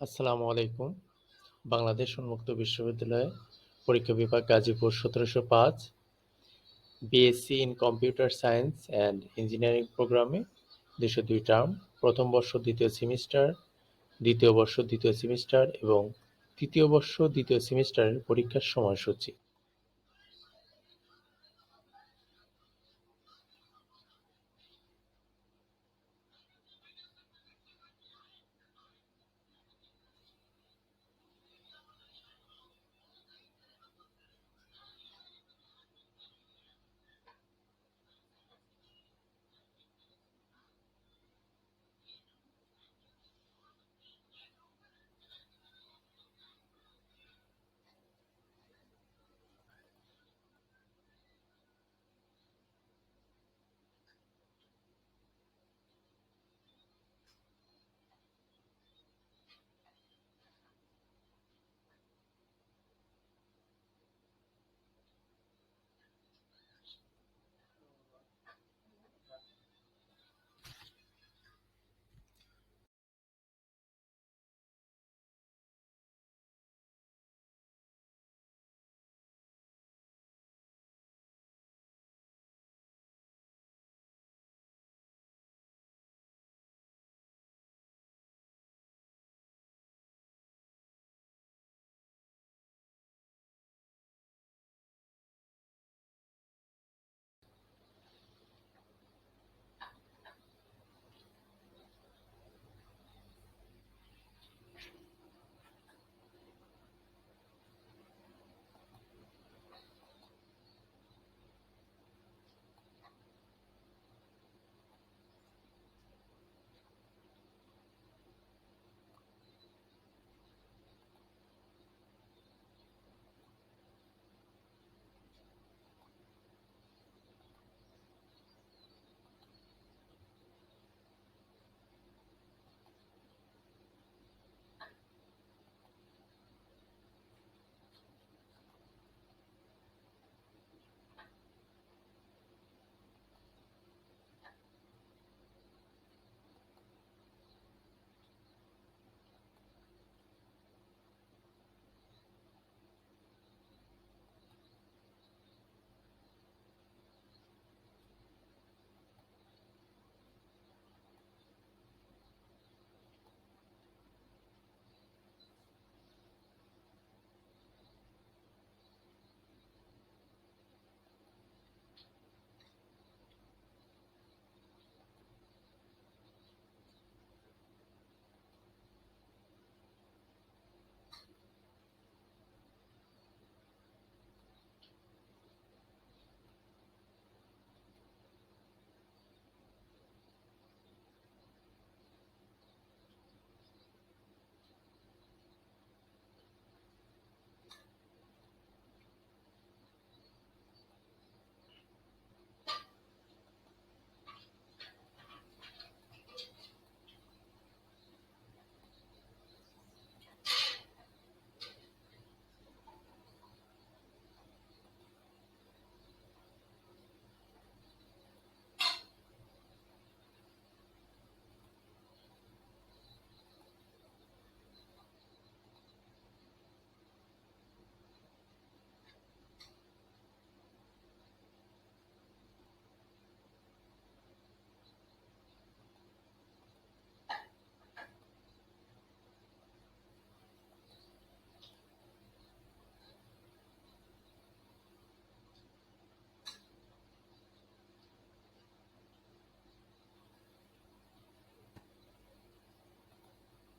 আসসালামু আলাইকুম। বাংলাদেশ উন্মুক্ত বিশ্ববিদ্যালয় পরীক্ষা বিভাগ গাজীপুর সতেরোশো পাঁচ BSc in computer science and engineering প্রোগ্রামে দুশো দুই টার্ম প্রথম বর্ষ দ্বিতীয় সেমিস্টার দ্বিতীয় বর্ষ দ্বিতীয় সেমিস্টার এবং তৃতীয় বর্ষ দ্বিতীয় সেমিস্টারের পরীক্ষার সময়সূচি।